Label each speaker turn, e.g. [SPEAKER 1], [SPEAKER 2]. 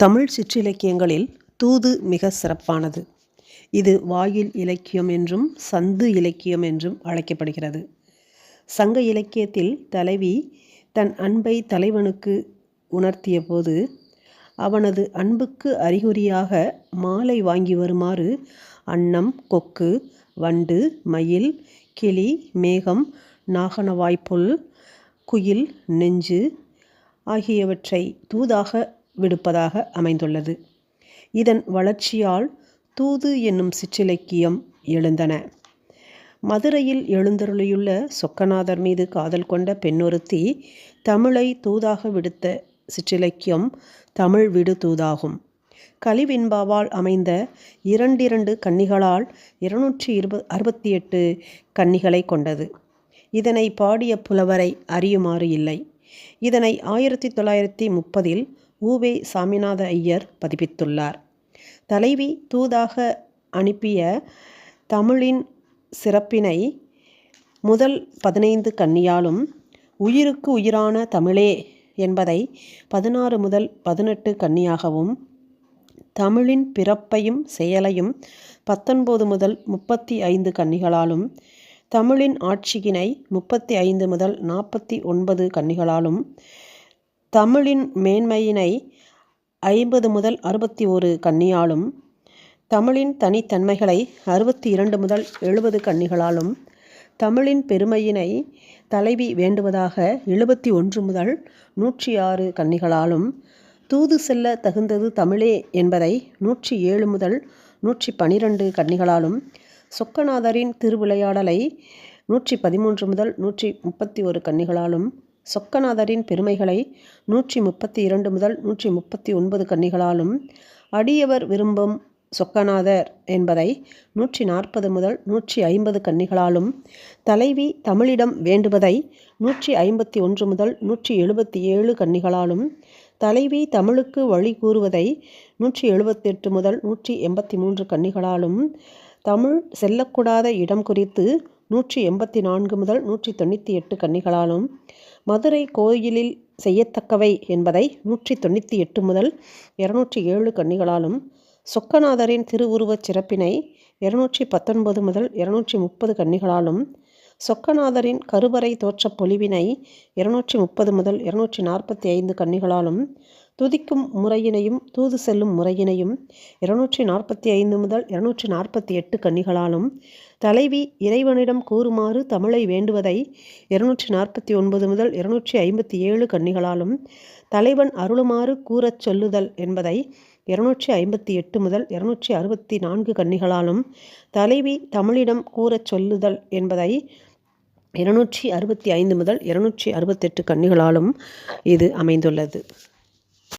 [SPEAKER 1] தமிழ் சிற்றிலக்கியங்களில் தூது மிக சிறப்பானது. இது வாயில் இலக்கியம் என்றும் சந்து இலக்கியம் என்றும் அழைக்கப்படுகிறது. சங்க இலக்கியத்தில் தலைவி தன் அன்பை தலைவனுக்கு உணர்த்திய போது அவனது அன்புக்கு அறிகுறியாக மாலை வாங்கி வருமாறு அன்னம் கொக்கு வண்டு மயில் கிளி மேகம் நாகனவாய்ப்புல் குயில் நெஞ்சு ஆகியவற்றை தூதாக விடுப்பதாக அமைந்துள்ளது. இதன் வளர்ச்சியால் தூது என்னும் சிற்றிலக்கியம் எழுந்தன. மதுரையில் எழுந்தருளியுள்ள சொக்கநாதர் மீது காதல் கொண்ட பெண்ணொருத்தி தமிழை தூதாக விடுத்த சிற்றிலக்கியம் தமிழ் விடு தூதாகும். கலிவெண்பாவால் அமைந்த இரண்டிரண்டு கன்னிகளால் இருநூற்றி இருப அறுபத்தி எட்டு கன்னிகளை கொண்டது. இதனை பாடிய புலவரை அறியுமாறு இல்லை. இதனை ஆயிரத்தி தொள்ளாயிரத்தி முப்பதில் ஊவே சாமிநாத ஐயர் பதிப்பித்துள்ளார். தலைவி தூதாக அனுப்பிய தமிழின் சிறப்பினை முதல் பதினைந்து கன்னியாலும் உயிருக்கு உயிரான தமிழே என்பதை பதினாறு முதல் பதினெட்டு கன்னியாகவும் தமிழின் பிறப்பையும் செயலையும் பத்தொன்பது முதல் முப்பத்தி ஐந்து கன்னிகளாலும் தமிழின் ஆட்சியினை முப்பத்தி ஐந்து முதல் நாற்பத்தி ஒன்பது கன்னிகளாலும் தமிழின் மேன்மையினை ஐம்பது முதல் அறுபத்தி ஒரு கன்னியாலும் தமிழின் தனித்தன்மைகளை அறுபத்தி இரண்டு முதல் எழுபது கன்னிகளாலும் தமிழின் பெருமையினை தலைவி வேண்டுவதாக எழுபத்தி ஒன்று முதல் நூற்றி ஆறு கன்னிகளாலும் தூது செல்ல தகுந்தது தமிழே என்பதை நூற்றி ஏழு முதல் நூற்றி பனிரெண்டு கன்னிகளாலும் சொக்கநாதரின் திருவிளையாடலை நூற்றி பதிமூன்று முதல் நூற்றி முப்பத்தி ஒரு கன்னிகளாலும் சொக்கநாதரின் பெருமைகளை நூற்றி முப்பத்தி இரண்டு முதல் நூற்றி முப்பத்தி ஒன்பது கன்னிகளாலும் அடியவர் விரும்பும் சொக்கநாதர் என்பதை நூற்றி நாற்பது முதல் நூற்றி ஐம்பது கன்னிகளாலும் தலைவி தமிழிடம் வேண்டுவதை நூற்றி ஐம்பத்தி ஒன்று முதல் நூற்றி எழுபத்தி ஏழு கன்னிகளாலும் தலைவி தமிழுக்கு வழி கூறுவதை நூற்றி எழுபத்தெட்டு முதல் நூற்றி எண்பத்தி மூன்று கன்னிகளாலும் தமிழ் செல்லக்கூடாத இடம் குறித்து நூற்றி எண்பத்தி நான்கு முதல் நூற்றி தொண்ணூற்றி எட்டு கன்னிகளாலும் மதுரை கோயிலில் செய்யத்தக்கவை என்பதை நூற்றி தொண்ணூற்றி எட்டு முதல் இருநூற்றி ஏழு கன்னிகளாலும் சொக்கநாதரின் திருவுருவச் சிறப்பினை இருநூற்றி பத்தொன்பது முதல் இருநூற்றி முப்பது கன்னிகளாலும் சொக்கநாதரின் கருவறை தோற்றப் பொலிவினை இருநூற்றி முப்பது முதல் இருநூற்றி நாற்பத்தி ஐந்து கன்னிகளாலும் துதிக்கும் முறையினையும் தூது செல்லும் முறையினையும் இருநூற்றி நாற்பத்தி ஐந்து முதல் இருநூற்றி நாற்பத்தி எட்டு கன்னிகளாலும் தலைவி இறைவனிடம் கூறுமாறு தமிழை வேண்டுவதை இருநூற்றி நாற்பத்தி ஒன்பது முதல் இருநூற்றி ஐம்பத்தி ஏழு கன்னிகளாலும் தலைவன் அருளுமாறு கூறச் சொல்லுதல் என்பதை இருநூற்றி ஐம்பத்தி எட்டு முதல் இருநூற்றி அறுபத்தி நான்கு கன்னிகளாலும் தலைவி தமிழிடம் கூறச் சொல்லுதல் என்பதை இருநூற்றி அறுபத்தி ஐந்து முதல் இருநூற்றி அறுபத்தெட்டு கன்னிகளாலும் இது அமைந்துள்ளது.